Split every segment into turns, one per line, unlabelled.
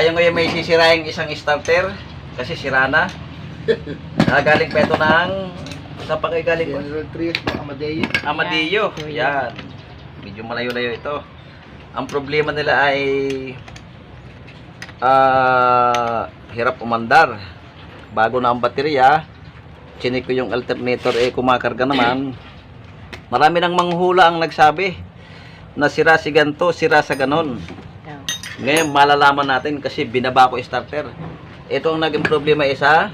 Tayo ngayon may sisiraing isang starter kasi sira na. Ah, galing pa ito ng sa pa kayo galing po?
General Trias, Amadeo.
Amadillo. Yan. Medyo malayo-layo ito. Ang problema nila ay ah hirap umandar. Bago na ang baterya, chinik ko yung alternator eh kumakarga naman. Marami nang manghula ang nagsabi na sira si ganto, sira sa ganon. Ngayon malalaman natin kasi binaba ko starter. Ito ang naging problema isa.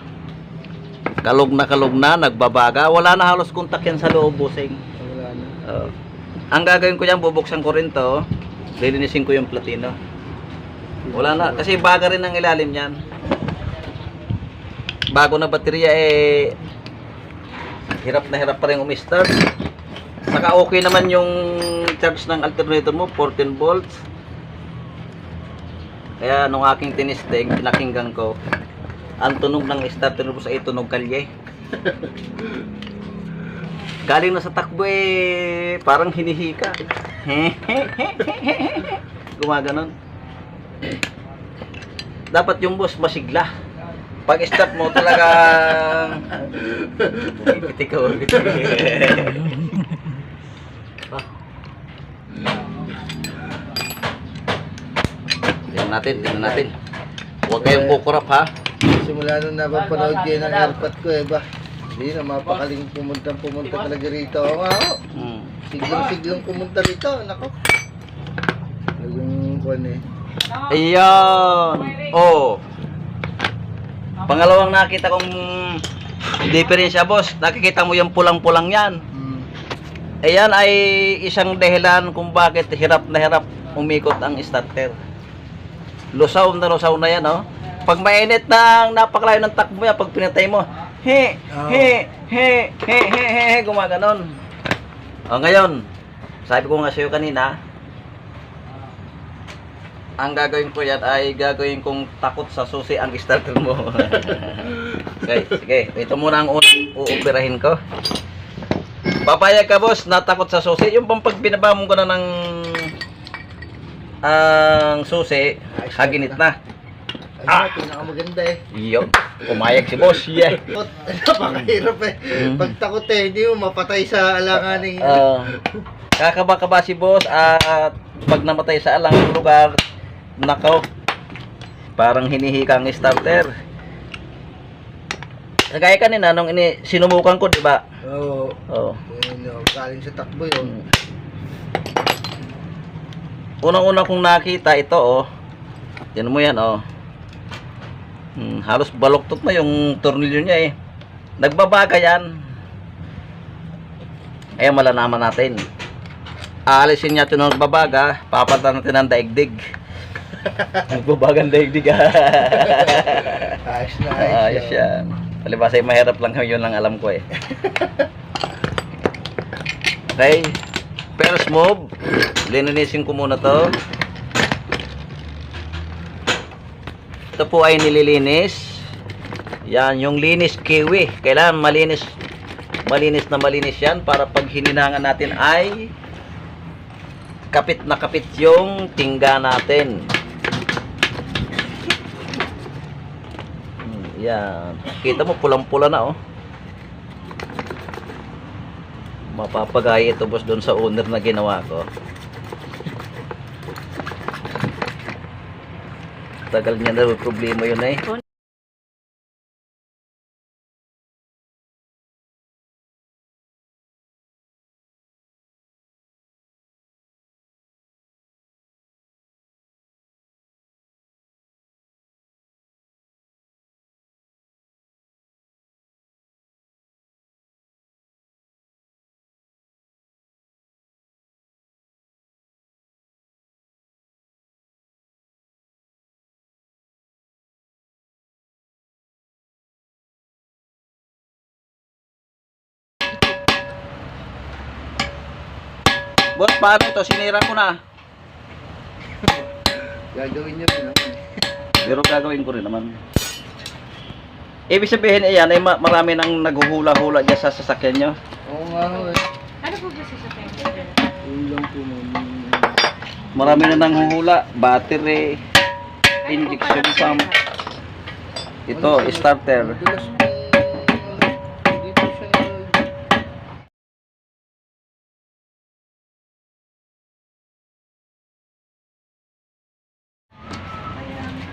Kalog na kalog na, nagbabaga. Wala na halos kontak yan sa loob, busing.
Wala na.
Oo. ang gagawin ko yan, bubuksan ko rin to. Lilinisin ko yung platino. Wala na, kasi baga rin ang ilalim yan. Bago na baterya eh, hirap na hirap pa rin umistart. Saka okay naman yung charge ng alternator mo, 14 volts. Kaya nung aking tinisting, pinakinggan ko, ang tunog ng starter mo sa itunog kalye. Galing na sa takbo eh, parang hinihika. Gumaganon. Dapat yung boss masigla. Pag start mo ka ulit. Tingnan natin, tingnan natin. Huwag kayong kukurap ha.
Simula nung napapanood kayo ng airpot ko eh ba? Hindi na mapakaling pumunta pumunta talaga rito. Oo nga ho.
Hmm.
Siglang-siglang pumunta rito. Nako. Yung kwan eh.
Ayan. Oh. Pangalawang nakita kong diferensya, boss. Nakikita mo yung pulang-pulang yan.
Hmm.
Ayan ay isang dahilan kung bakit hirap na hirap umikot ang starter. Lusaw na lusaw na yan, oh. Pag mainit na napakalayo ng takbo yan, pag pinatay mo, he,
Oo.
he, he, he, he, he, he, gumaganon. O ngayon, sabi ko nga sa'yo kanina, ang gagawin ko yan ay gagawin kong takot sa susi ang starter mo. okay, sige. Ito muna ang unang uupirahin ko. Papayag ka boss, natakot sa susi. Yung bang pag binaba mo ko na ng ang susi, haginit na.
Ano, pinakamaganda eh.
Iyo, pumayag si boss. Yeah.
Takot. Napakahirap eh.
Mm.
Pag takot eh, hindi mo mapatay sa alanganing.
Uh, kakaba-kaba si boss at pag namatay sa alang lugar, nakaw, parang hinihika ang starter. Kagaya kanina nung ini sinumukan ko, di ba?
Oo.
Oh.
Yun, oh, galing sa takbo yun.
Unang-una kong nakita ito, oh. Yan mo yan, oh. Hmm, halos baloktot na yung tornilyo niya, eh. Nagbabaga yan. Ayan, malalaman natin. Aalisin niya ito ng nagbabaga, papalitan natin ng daigdig. Nagbabaga ang daigdig, ah.
Ayos na ayos.
Yan. Palibasa ay mahirap lang yun lang alam ko eh. Okay. First move. Lininisin ko muna to. Ito po ay nililinis. Yan, yung linis kiwi. Kailangan malinis. Malinis na malinis yan para pag hininangan natin ay kapit na kapit yung tingga natin. Hmm, Yan. Kita mo pulang-pula na oh. Mapapagaya ito boss doon sa owner na ginawa ko. Tagal niya na problema yun eh. Boss, paano ito? Sinira ko na.
Gagawin nyo rin naman.
Pero gagawin ko rin naman. Ibig sabihin, ayan, ay ma- marami nang naghuhula-hula dyan sa sasakyan nyo.
Oo nga ho eh.
Ano po ba sa sakyan?
Ulang po man.
Marami na nang huhula. Battery. injection pump. Ito, starter.
Madulas po.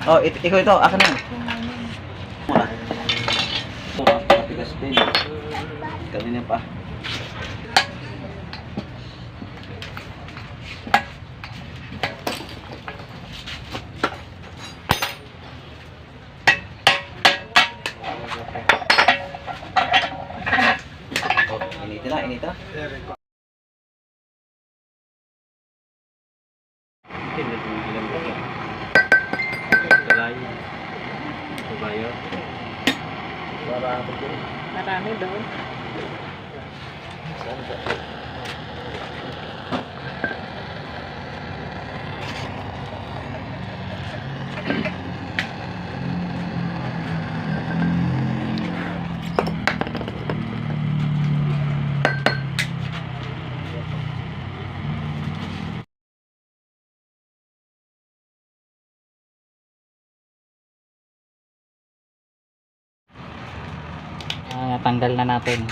Oh, it, ikaw ito, akin na. Muna. Ito, matigas din. Kanina pa.
Marami doon.
Ah, tanggal na natin.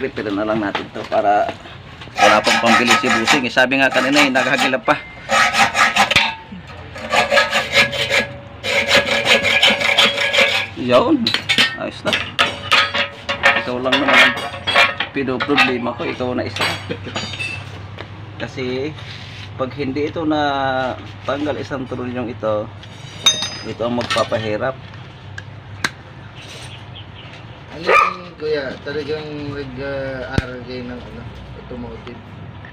Prepare na lang natin to para wala pang pambili si Busing. Eh, Sabi nga kanina eh, naghagilap pa. Yun. Ayos na. Ikaw lang naman ang pinoproblema ko. Ikaw na isa. Kasi pag hindi ito na tanggal isang trulyong ito, ito ang magpapahirap.
Yung kuya, talagang nag-aaral kayo ng ano, automotive.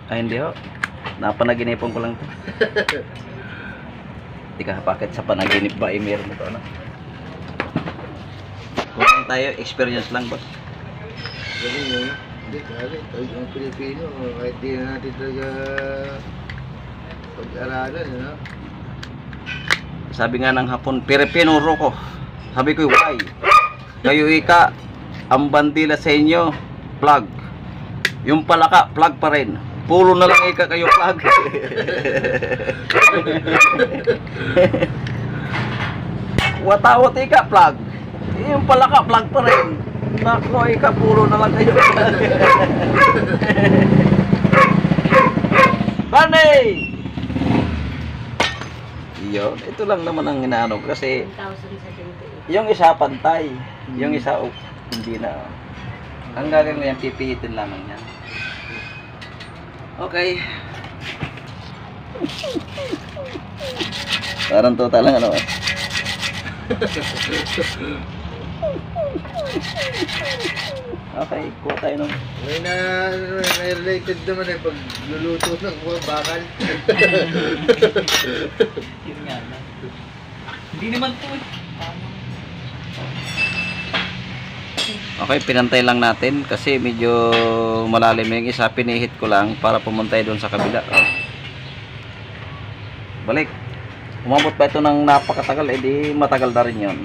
Ay, hindi ho. Napanaginipan ko lang to. Hindi ka bakit sa panaginip ba ay meron ito, ano? Kung tayo, experience lang, boss.
Galing yun. Hindi, kaya talagang Pilipino, kahit di na natin talaga pag-aralan, ano?
Sabi nga ng hapon, Pilipino roko. Sabi ko, why? Kayo ika, ang bandila sa inyo, plug. Yung palaka, plug pa rin. Puro na lang ika kayo plug. Watawat ika, plug. Yung palaka, plug pa rin. Nako, ika, puro na lang kayo. Bunny! Yun, ito lang naman ang inaano kasi
1,078.
yung isa pantay, yung isa oh, hindi na. Ang gagawin mo yan, pipihitin lamang yan. Okay. Parang total lang ano. Okay, kuha tayo nung
May na, may related naman eh, pag luluto ng bakal.
Yun nga na. Hindi naman to eh.
Okay, pinantay lang natin kasi medyo malalim yung isa. Pinihit ko lang para pumuntay doon sa kabila. Oh. Balik. Umabot pa ito ng napakatagal, edi matagal na rin yun.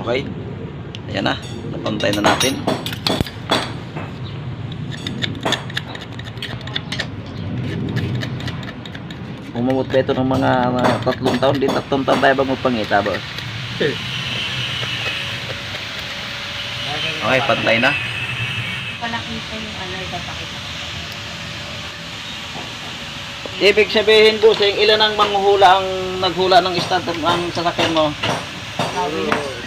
Okay. Ayan na. Napantay na natin. Umabot pa ito ng mga mga tatlong taon. Di tatlong taon tayo ba magpangita, boss? Okay, pantay na.
Palakita yung ano, ipapakita.
Ibig sabihin, busing, ilan ang manghuhula ang naghula ng starter ang sasakyan mo?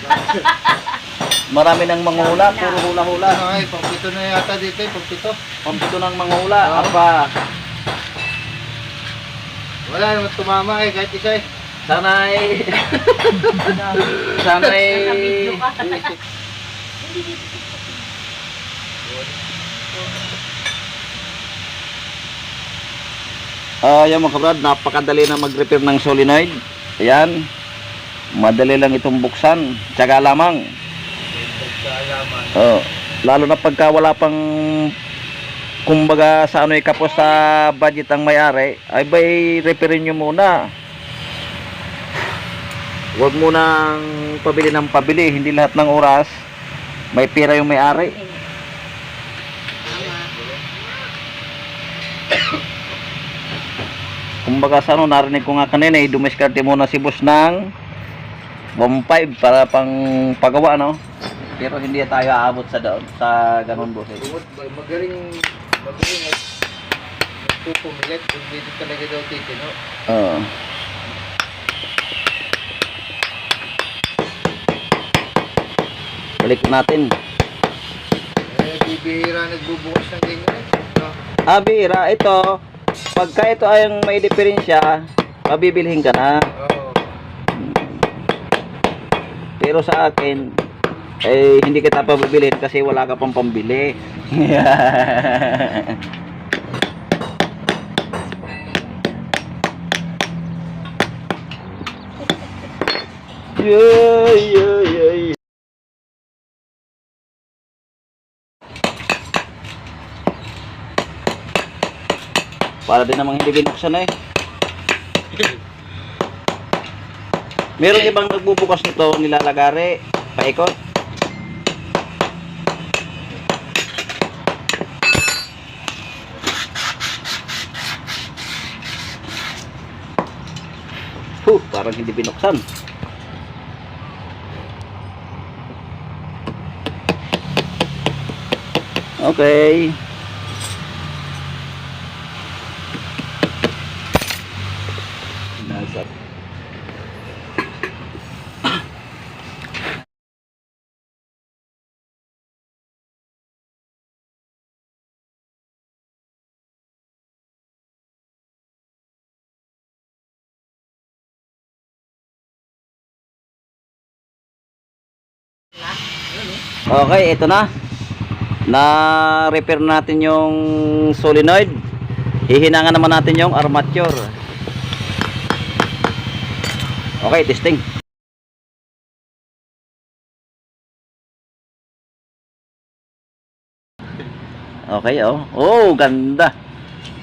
Marami ng manghula, puro hula-hula.
Ano ay, pagpito na yata dito eh, pagpito.
Pampito ng manghula,
Oo.
aba.
Wala naman tumama eh, kahit isa eh.
Sana'y... Sana'y...
Naka-video ka.
Ah, yan mga kabrad, napakadali na mag-repair ng solenoid. Ayan. Madali lang itong buksan. Tsaga lamang. Oh, lalo na pagka wala pang kumbaga sa ano kapos sa budget ang may-ari, ay bay repairin nyo muna. Huwag mo nang pabili ng pabili, hindi lahat ng oras may pera yung may-ari. Kumbaga sa ano, narinig ko nga kanina, eh, dumiskarte muna si boss ng 1.5 para pang pagawa, no? Pero hindi tayo aabot sa doon, sa ganun.
Bukod, magaling, magaling at nagpupumilit kung dito talaga daw titino.
Oo. Balik natin.
Eh, bibihira nagbubukas ng ganyan. No?
Ah, bira, ito. Pagka ito ay ang may diferensya, mabibilhin ka na.
Oo.
Pero sa akin, eh, hindi kita pabibilhin kasi wala ka pang pambili. Yay, yay, yay. Para din namang hindi binuksan eh. Merong ibang nagbubukas nito, nilalagari, paikot. Huh, parang hindi binuksan. Okay. Okay, ito na. Na-repair natin yung solenoid. Hihinangan naman natin yung armature. Okay, testing. Okay, oh. Oh, ganda.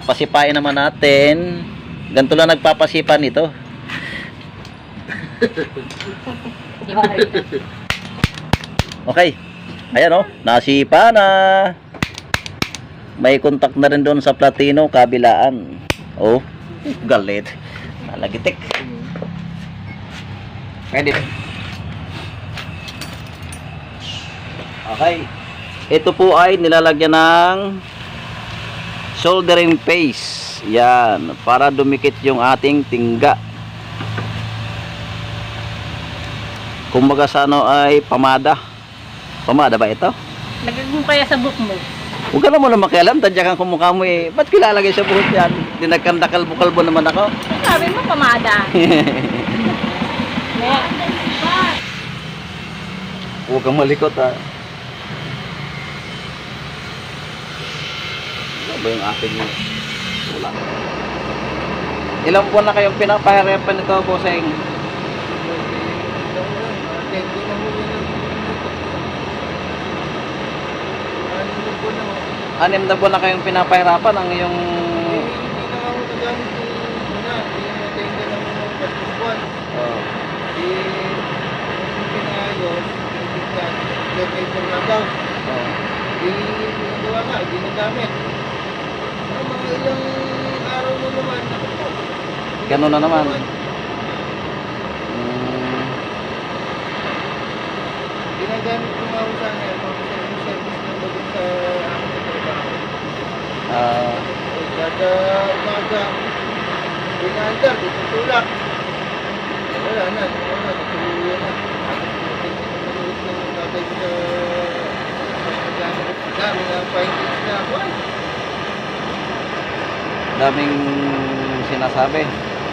Pasipain naman natin. Ganito lang nagpapasipa nito. Okay. Ayan oh, nasipa na. May contact na rin doon sa platino, kabilaan. Oh, galit. Nalagitik. Pwede. Okay. Ito po ay nilalagyan ng soldering paste. Yan, para dumikit yung ating tingga. Kumbaga sa ano ay pamada. Pamada ba ito?
Lagay mo kaya sa book mo.
Huwag ka naman naman makialam, tadya kang kumukha mo eh. Ba't kilalagay sa buhok yan? Dinagkandakal-bukal naman ako.
Sabi mo, pamada. Kaya,
Huwag kang malikot ha. Ano ba yung ating wala? Ilang buwan na kayong pinapahirapan nito, bossing?
Attendo na mo yun. Ano mo po na?
Anim na buwan na kayong pinapahirapan ang iyong...
Pinagawa nga, di nagamit. Ang mga ilang araw mo naman.
Ganun na naman. Mm,
Ginagamit ko nga ako sana yung mga service service na bago sa aking sa trabaho.
ah,
Eh, Kada umaga, pinandar, dito tulak. Wala na, wala na, natuluyan na. Tapos, tinitingnan ko ulit ng tatay ko sa
Daming sinasabi.
Nakabili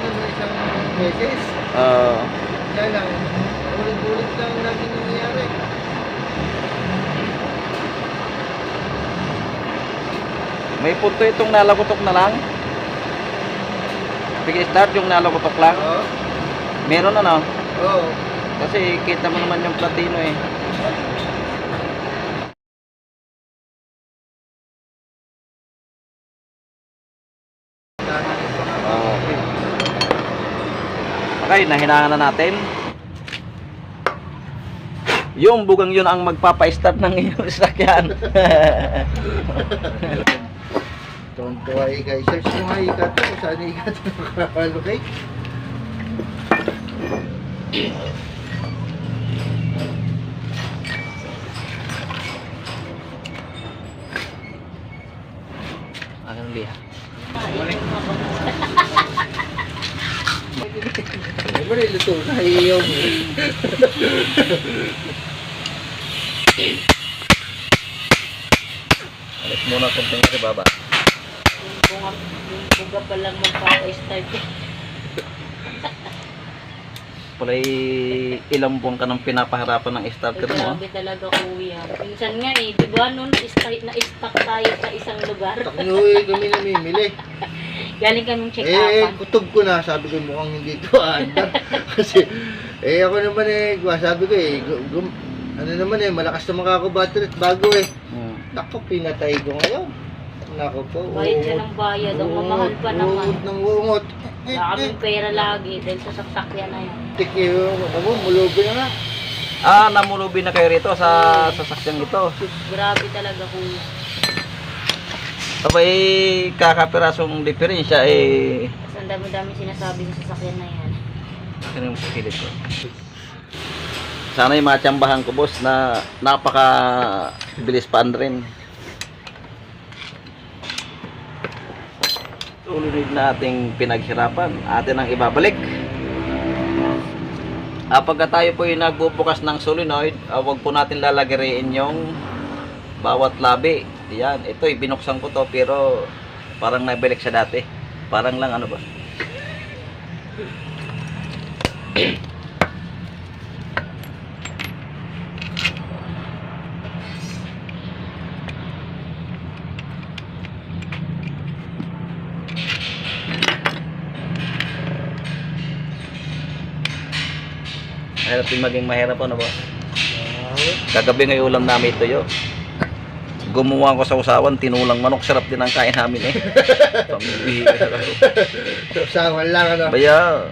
na ng isang beses.
Ah,
Kaya lang, ulit-ulit lang lagi nangyayari.
May punto itong nalagotok na lang. Sige, start yung nalagotok lang.
Oo.
Meron ano?
Oo.
Kasi kita mo naman yung platino eh. Okay. Okay, nahinangan na natin. Yung bugang yun ang magpapa-start ng iyong sasakyan.
Tuwan-tuwa ika. Search mo nga ika to. Kung saan ika to nakalocate.
Akan lihat.
Ay, ba niluto na iyo mo.
Alis muna kung tingin sa baba.
Ka pa lang magpapa-start.
Pulay ilang buwan ka nang pinapaharapan ng starter mo. ah.
Grabe talaga kuya. Minsan nga eh, di ba nun start na stuck tayo sa isang lugar.
Takinuwi kami namimili.
Galing kaming check
Eh, kutob ko na. Sabi ko mukhang hindi to. Kasi, eh ako naman eh, sabi ko eh, gu- gum- ano naman eh, malakas naman ako battery at bago eh.
Hmm.
Nako, pinatay ko ngayon. Nako po.
Bayad siya ng bayad. Ang mamahal pa naman.
Uungot ng uungot.
Wala kaming pera lagi dahil sa saksakyan na yan.
Tiki, ano mo, mulubi na nga.
Ah, namulubi na kayo rito sa sasakyang ito.
Grabe talaga kuya.
Abay, kakapirasong diferensya eh.
Tapos ang dami-dami sinasabi sa sasakyan na yan.
Ano yung pilit ko? Sana yung matsambahan ko boss na napaka bilis pa rin. Tuloy nating pinaghirapan. Atin ang ibabalik. Ah, pagka tayo po yung nagbubukas ng solenoid, ah, wag po natin lalagariin yung bawat labi. Yan, ito binuksan ko to pero parang nabalik siya dati. Parang lang ano ba? Din maging mahirap ano ba? Kagabi ngayon ulam namin ito yo. Gumawa ko sa usawan, tinulang manok. Sarap din ang kain namin eh. Pambihira.
Usawan lang ano.
Baya,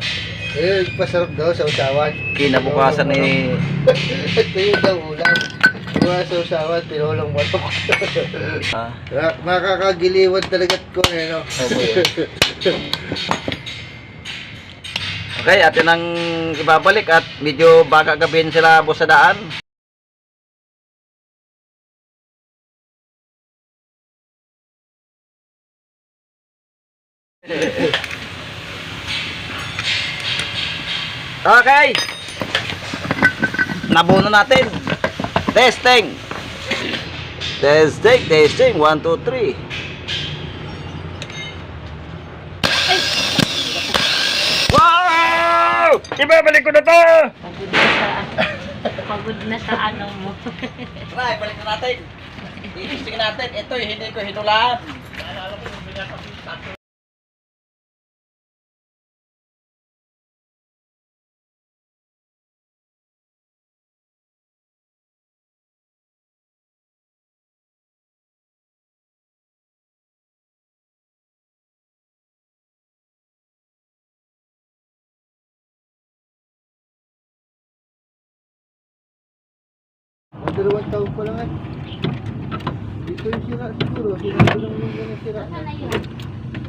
Eh, pasarap daw sa usawan.
kinabukasan eh,
Ito yung daw ulam. Mga sa usawan, pinulong matok.
ah,
Nak- Nakakagiliwan talaga ko eh, no?
yun. Okay, atin ang ibabalik at medyo baka gabihin sila boss sa daan. Okay. Nabuno natin. Testing. Testing, testing. 1, 2, 3. Ibabalik ko na to!
Pagod na sa, pagod na sa ano mo.
Try, balik na natin. Itisting natin. Ito, hindi ko hinulaan.
Dalawang taon pa lang eh. Dito yung sira siguro. Sira ko lang yung sira na.
Ano yun?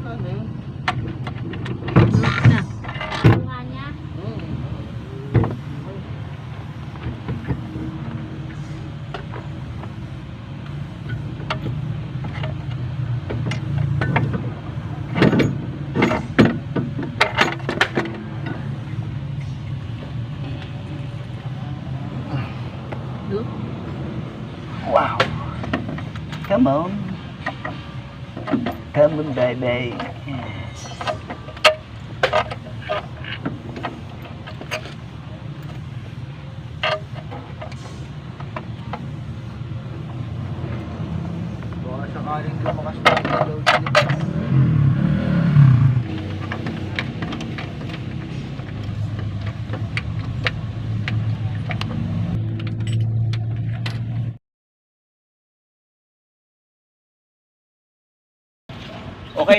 Wala na yun. make.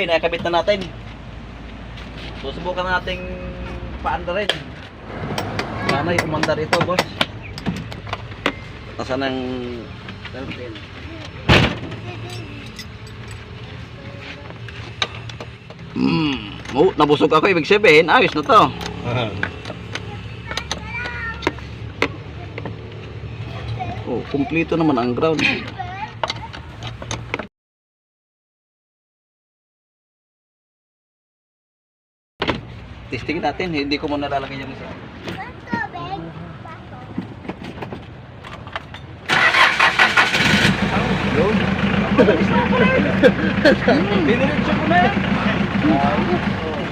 Okay, nakakabit na natin. Susubukan nating paanda rin. Sana yung umandar ito, boss. Tasan ng... Hmm. Oh, nabusog ako. Ibig sabihin, ayos na to. Oh, kumpleto naman ang ground. Testing natin, hindi ko muna lalagay yung isa. Yun. Biniritso ko na yan.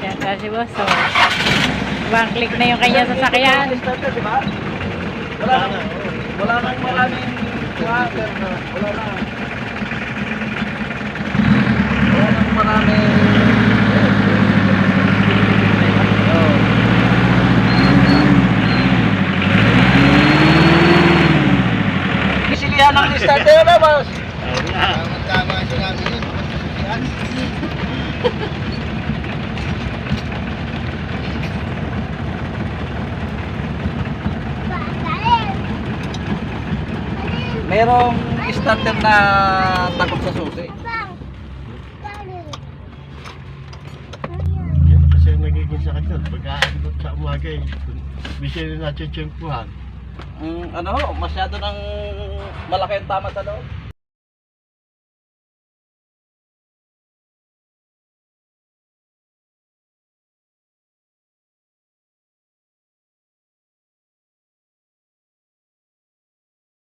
Yan kasi boss. So, ibang click na yung kanya sasakyan.
Di ba? Wala na. Wala nang maraming water na. Wala na. Wala nang maraming... Oh. Kisilihan ng starter na, boss.
Tama-tama sinabi yun. Yan.
Merong starter na takot sa susi.
Yan kasi ang nagiging sakit nun. Pagkaakot sa umaga eh. Bisa na natsyempuhan.
Mm, ano, masyado ng malaki ang tama sa loob.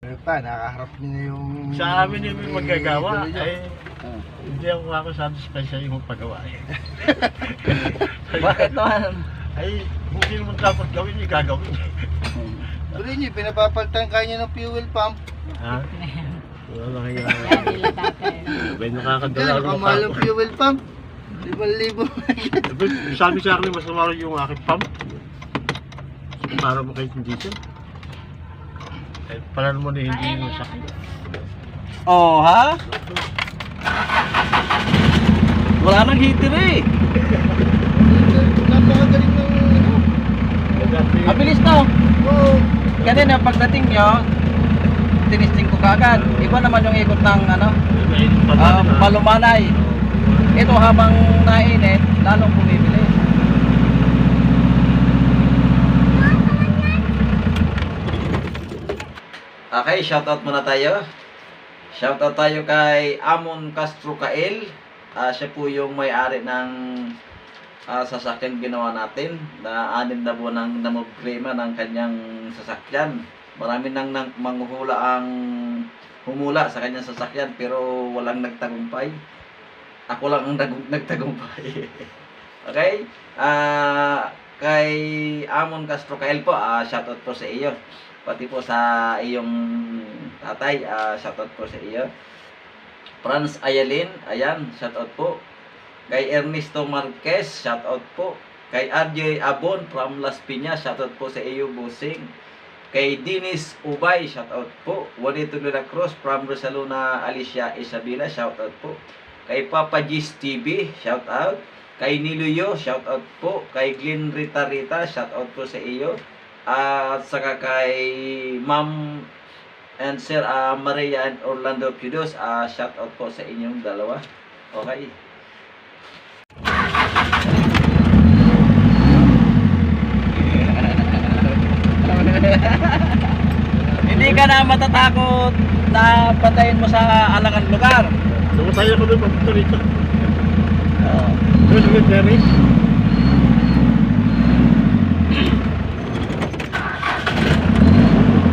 Ano pa, nakaharap niyo na yung...
Sa amin yung may magagawa. Ay, hindi ako ako satisfied sa iyong paggawa eh.
Bakit naman?
Ay, hindi naman dapat gawin yung gagawin.
Tuloy niyo, pinapapaltan kayo niyo ng fuel pump.
ha? Wala na kaya.
Yan
Kaya
nakakadala ng
ang
pump.
fuel pump. Limang libo.
Sabi sa akin masama yung aking pump. Para mo kahit hindi siya. Eh, pala naman eh, hindi mo sakit.
Oh, ha? Wala nang heater eh.
Napakagaling ng ano.
Mabilis no?
Oo.
Kanina pagdating nyo, tinisting ko kagad. Iba naman yung ikot ng ano, ah, palumanay. Ito habang nainit, lalong bumibili. Okay, shoutout muna tayo. Shoutout tayo kay Amon Castro Kael. Ah, siya po yung may-ari ng ah, sasakyan ginawa natin na anim na buwan nang namogrema ng kanyang sasakyan. Marami nang, nang manghuhula ang humula sa kanyang sasakyan pero walang nagtagumpay. Ako lang ang nag- nagtagumpay. okay? Ah, kay Amon Castro Kael po, ah, shoutout po sa iyo. Pati po sa iyong tatay, ah, shoutout po sa iyo. Franz Ayalin, ayan, shoutout po. Kay Ernesto Marquez, shoutout po. Kay RJ Abon from Las Piñas, shoutout po sa iyo, Busing. Kay Dennis Ubay, shoutout po. Juanito de Cruz from Rosaluna, Alicia Isabela, shoutout po. Kay Papa G's TV, shoutout. Kay Niluyo, shoutout po. Kay Glenn Rita Rita, shoutout po sa iyo. At saka kay Ma'am and Sir ah, Maria and Orlando Pidos, ah shoutout po sa inyong dalawa. Okay. Hindi ka na matatakot na patayin mo sa alangan lugar.
Sumataya ko doon magpunta rito.
Oo.
Doon terrace.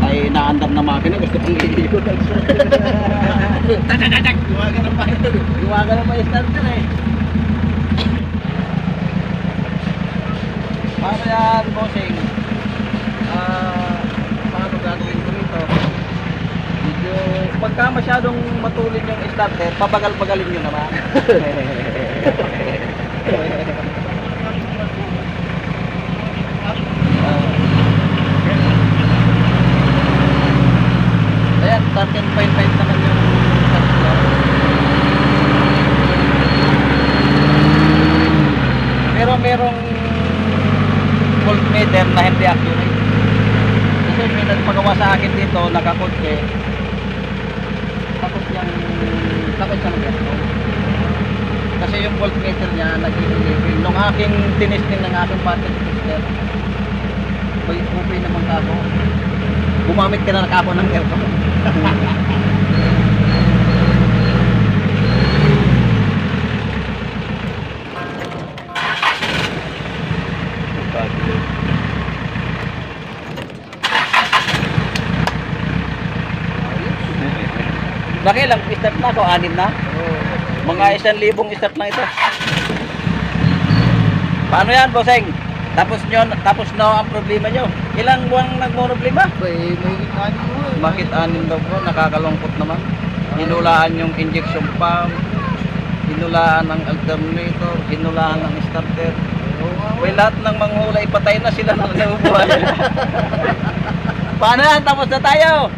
ay naandam na makina gusto kong iikot ang Tadadadak! Iwaga na pa Iwaga na pa yung starter eh. Paano yan, bossing? Ah, paano gagawin ko rito? Medyo, pagka masyadong matulin yung starter, pabagal-bagalin nyo naman. Ayan, 13.5 naman yung merong voltmeter na hindi accurate. Kasi may nagpagawa sa akin dito, nakakotse. Takot yung, takot siya ng ganito. Kasi yung voltmeter niya, nag-i-level. Nung aking tinisting ng aking battery tester, may okay naman kako. Gumamit ka na kako ng aircon. Nakilang start na ako, anim na. Mga isang libong start lang ito. Paano yan, Boseng? Tapos nyo, tapos na ang problema nyo. Ilang buwang nagmo-problema?
Eh, may mo eh.
Bakit anim daw po? Nakakalungkot naman. Hinulaan yung injection pump, hinulaan ng alternator, hinulaan ng starter. May lahat ng manghula ipatay na sila ng nabubuhay. Paano yan? Tapos na tayo.